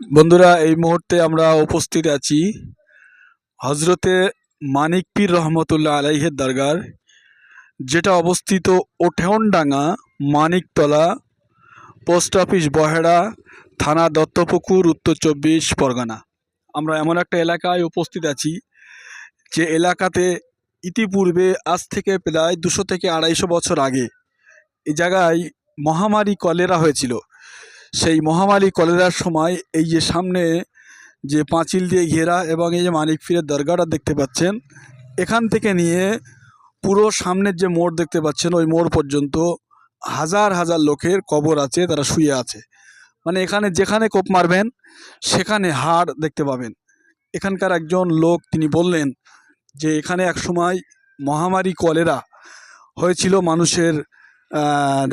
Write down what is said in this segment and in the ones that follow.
বন্ধুরা, এই মুহূর্তে আমরা উপস্থিত আছি হজরতে মানিক পীর রহমতুল্লাহ আলাইহের দরগার, যেটা অবস্থিত ওঠেনডাঙ্গা মানিকতলা, পোস্ট অফিস বহেড়া, থানা দত্তপুকুর, উত্তর চব্বিশ পরগনা। আমরা এমন একটা এলাকায় উপস্থিত আছি যে এলাকাতে ইতিপূর্বে আজ থেকে প্রায় দুশো থেকে আড়াইশো বছর আগে এই জায়গায় মহামারী কলেরা হয়েছিল। সেই মহামারী কলেরার সময় এই যে সামনে যে পাঁচিল দিয়ে ঘেরা এবং এই যে মানিক পীরের দরগাটা দেখতে পাচ্ছেন, এখান থেকে নিয়ে পুরো সামনের যে মোড় দেখতে পাচ্ছেন, ওই মোড় পর্যন্ত হাজার হাজার লোকের কবর আছে, তারা শুয়ে আছে। মানে এখানে যেখানে কোপ মারবেন, সেখানে হাড় দেখতে পাবেন। এখানকার একজন লোক তিনি বললেন যে, এখানে এক সময় মহামারী কলেরা হয়েছিল, মানুষের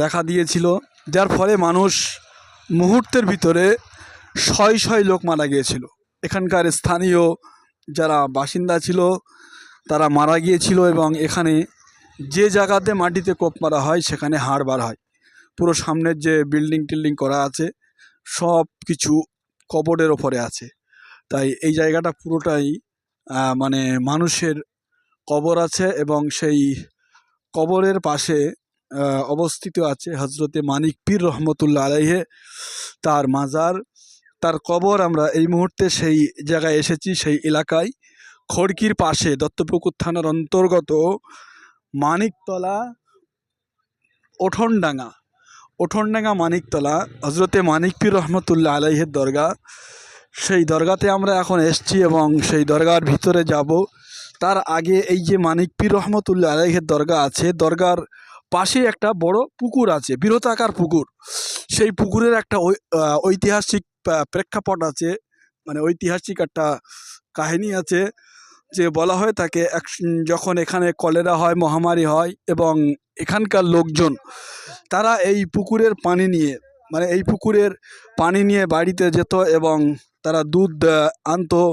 দেখা দিয়েছিল। যার ফলে মানুষ মুহূর্তের ভিতরে শয় শয় লোক মারা গিয়েছিল। এখানকার স্থানীয় যারা বাসিন্দা ছিল, তারা মারা গিয়েছিল এবং এখানে যে জায়গাতে মাটিতে কোপ মারা হয়, সেখানে হাড় বার হয়। পুরো সামনের যে বিল্ডিং টিল্ডিং করা আছে, সব কিছু কবরের ওপরে আছে। তাই এই জায়গাটা পুরোটাই মানে মানুষের কবর আছে এবং সেই কবরের পাশে অবস্থিত আছে হজরতে মানিক পীর রহমতুল্লাহ আলাইহে, তার মাজার, তার কবর। আমরা এই মুহূর্তে সেই জায়গায় এসেছি, সেই এলাকায়। খড়কির পাশে দত্তপুকুর থানার অন্তর্গত মানিকতলা ওঠনডাঙ্গা ওঠনডাঙ্গা মানিকতলা হজরতে মানিক পীর রহমতুল্লাহ আলাইহের দরগা। সেই দরগাতে আমরা এখন এসছি এবং সেই দরগার ভিতরে যাব। তার আগে এই যে মানিক পীর রহমতুল্লাহ আলাইহের দরগা আছে, দরগার পাশে একটা বড় পুকুর আছে, বৃহতাকার পুকুর। সেই পুকুরের একটা ঐতিহাসিক প্রেক্ষাপট আছে মানে ঐতিহাসিক একটা কাহিনী আছে, যে বলা হয় থাকে, এক, যখন এখানে কলেরা হয়, মহামারী হয় এবং এখানকার লোকজন, তারা এই পুকুরের পানি নিয়ে মানে এই পুকুরের পানি নিয়ে বাড়িতে যেত এবং তারা দুধ আনতো,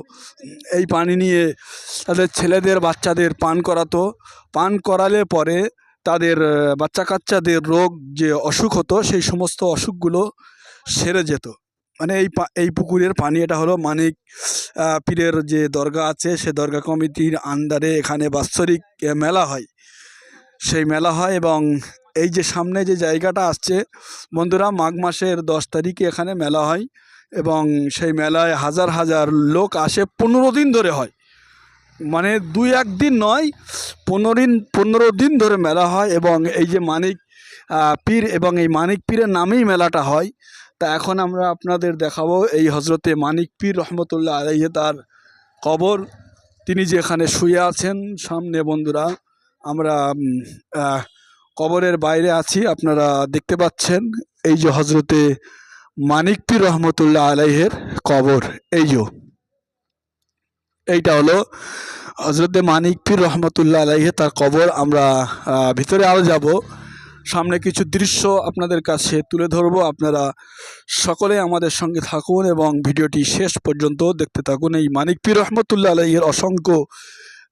এই পানি নিয়ে তাদের ছেলেদের, বাচ্চাদের পান করাতো। পান করালে পরে তাদের বাচ্চা কাচ্চাদের রোগ যে অসুখ হতো, সেই সমস্ত অসুখগুলো সেরে যেত। মানে এই এই পুকুরের পানি, এটা হলো মানিক পীরের যে দরগা আছে, সে দরগা কমিটির আন্ডারে এখানে বাৎসরিক মেলা হয়। সেই মেলা হয় এবং এই যে সামনে যে জায়গাটা আসছে, বন্ধুরা, মাঘ মাসের দশ তারিখে এখানে মেলা হয় এবং সেই মেলায় হাজার হাজার লোক আসে, পনেরো দিন ধরে হয়। মানে দুই এক দিন নয়, পনেরো দিন পনেরো দিন ধরে মেলা হয় এবং এই যে মানিক পীর এবং এই মানিক পীরের নামেই মেলাটা হয়। তা এখন আমরা আপনাদের দেখাবো এই হজরতে মানিক পীর রহমতুল্লাহ আলাইহে তার কবর। তিনি যে এখানে শুয়ে আছেন, সামনে বন্ধুরা, আমরা কবরের বাইরে আছি, আপনারা দেখতে পাচ্ছেন এই যে হজরতে মানিক পীর রহমতুল্লাহ আলাইহের কবর। এই যে এইটা হলো হজরতে মানিক পীর রহমতুল্লাহ আলাইহে তার কবর। আমরা ভিতরে আরও যাব। সামনে কিছু দৃশ্য আপনাদের কাছে তুলে ধরবো। আপনারা সকলে আমাদের সঙ্গে থাকুন এবং ভিডিওটি শেষ পর্যন্ত দেখতে থাকুন। এই মানিক পীর রহমতুল্লাহ আলাইহের অসংখ্য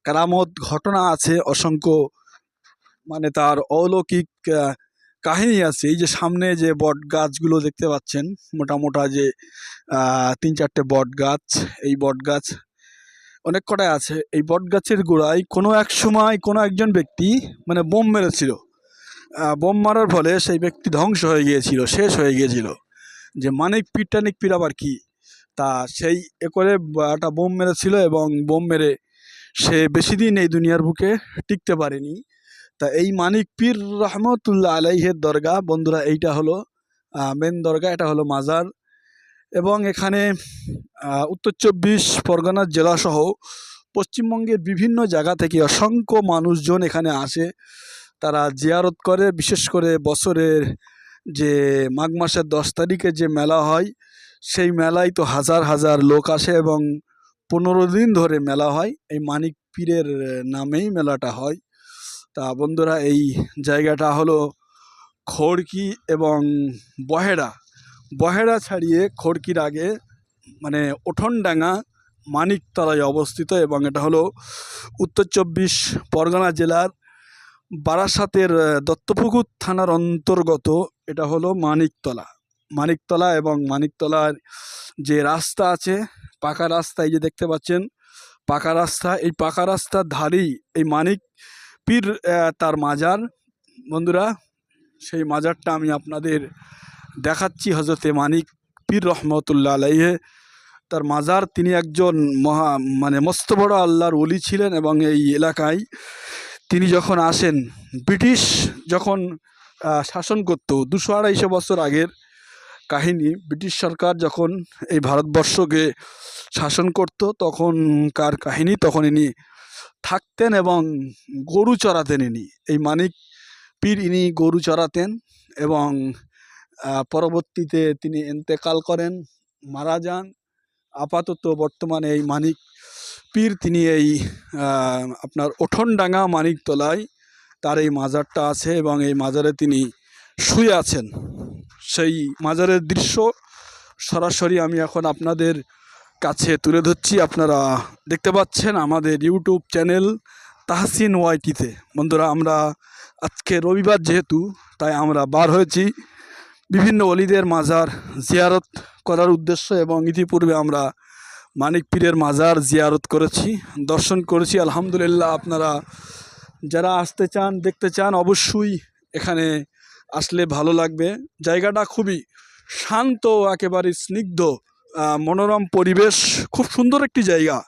কারামত ঘটনা আছে, অসংখ্য মানে তার অলৌকিক কাহিনী আছে। এই যে সামনে যে বট গাছগুলো দেখতে পাচ্ছেন মোটা মোটা যে তিন চারটে বট গাছ, এই বট গাছ অনেক কটাই আছে। এই বট গাছের গোড়ায় কোনো এক সময় কোনো একজন ব্যক্তি মানে বোম মেরেছিল। বোম মারার ফলে সেই ব্যক্তি ধ্বংস হয়ে গিয়েছিল, শেষ হয়ে গিয়েছিল। যে মানিক পীর, টানিক পীর আবার কি? তা সেই এ করে একটা বোম মেরেছিল এবং বোম মেরে সে বেশি দিন এই দুনিয়ার বুকে টিকতে পারেনি। তা এই মানিক পীর রহমতুল্লাহ আলাইহের দরগা, বন্ধুরা এইটা হলো মেন দরগা, এটা হলো মাজার। এবং এখানে উত্তর চব্বিশ পরগনা জেলাসহ পশ্চিমবঙ্গের বিভিন্ন জায়গা থেকে অসংখ্য মানুষজন এখানে আসে। তারা জিয়ারত করে, বিশেষ করে বছরের যে মাঘ মাসের দশ তারিখে যে মেলা হয়, সেই মেলায় তো হাজার হাজার লোক আসে এবং পনেরো দিন ধরে মেলা হয়। এই মানিক পীরের নামেই মেলাটা হয়। তা বন্ধুরা, এই জায়গাটা হলো খড়কি এবং বহেড়া। বহেড়া ছাড়িয়ে খড়কির আগে মানে ওঠনডাঙ্গা মানিকতলায় অবস্থিত এবং এটা হলো উত্তর চব্বিশ পরগনা জেলার বারাসাতের দত্তপুকুর থানার অন্তর্গত এটা হলো মানিকতলা। মানিকতলা এবং মানিকতলার যে রাস্তা আছে, পাকা রাস্তা এই যে দেখতে পাচ্ছেন, পাকা রাস্তা, এই পাকা রাস্তার ধারেই এই মানিক পীর তার মাজার। বন্ধুরা, সেই মাজারটা আমি আপনাদের দেখাচ্ছি হজরতে মানিক পীর রহমতুল্লাহ আলাইহে। তার মাজার, তিনি একজন মহা মানে মস্ত বড় আল্লাহর ওলি ছিলেন এবং এই এলাকায় তিনি যখন আসেন, ব্রিটিশ যখন শাসন করতো, দুশো আড়াইশো বছর আগের কাহিনী, ব্রিটিশ সরকার যখন এই ভারতবর্ষকে শাসন করত, তখনকার কাহিনী তখন ইনি থাকতেন এবং গরু চড়াতেন ইনি। এই মানিক পীর ইনি গরু চড়াতেন এবং পরবর্তীতে তিনি এন্তেকাল করেন, মারা যান। আপাতত বর্তমানে এই মানিক পীর তিনি এই আপনার ওঠনডাঙ্গা মানিকতলায় তার এই মাজারটা আছে এবং এই মাজারে তিনি শুয়ে আছেন। সেই মাজারের দৃশ্য সরাসরি আমি এখন আপনাদের কাছে তুলে ধরছি। আপনারা দেখতে পাচ্ছেন আমাদের ইউটিউব চ্যানেল তাহসিন ওয়াইটিতে বন্ধুরা, আমরা আজকে রবিবার যেহেতু, তাই আমরা বার হয়েছি। বিভিন্ন অলিদের মাজার জিয়ারত করার উদ্দেশ্য এবং ইতিপূর্বে আমরা মানিক পীরের মাজার জিয়ারত করেছি, দর্শন করেছি। আলহামদুলিল্লাহ আপনারা যারা আসতে চান, দেখতে চান, অবশ্যই এখানে আসলে ভালো লাগবে। জায়গাটা খুবই শান্ত, একেবারে স্নিগ্ধ মনোরম পরিবেশ, খুব সুন্দর একটি জায়গা।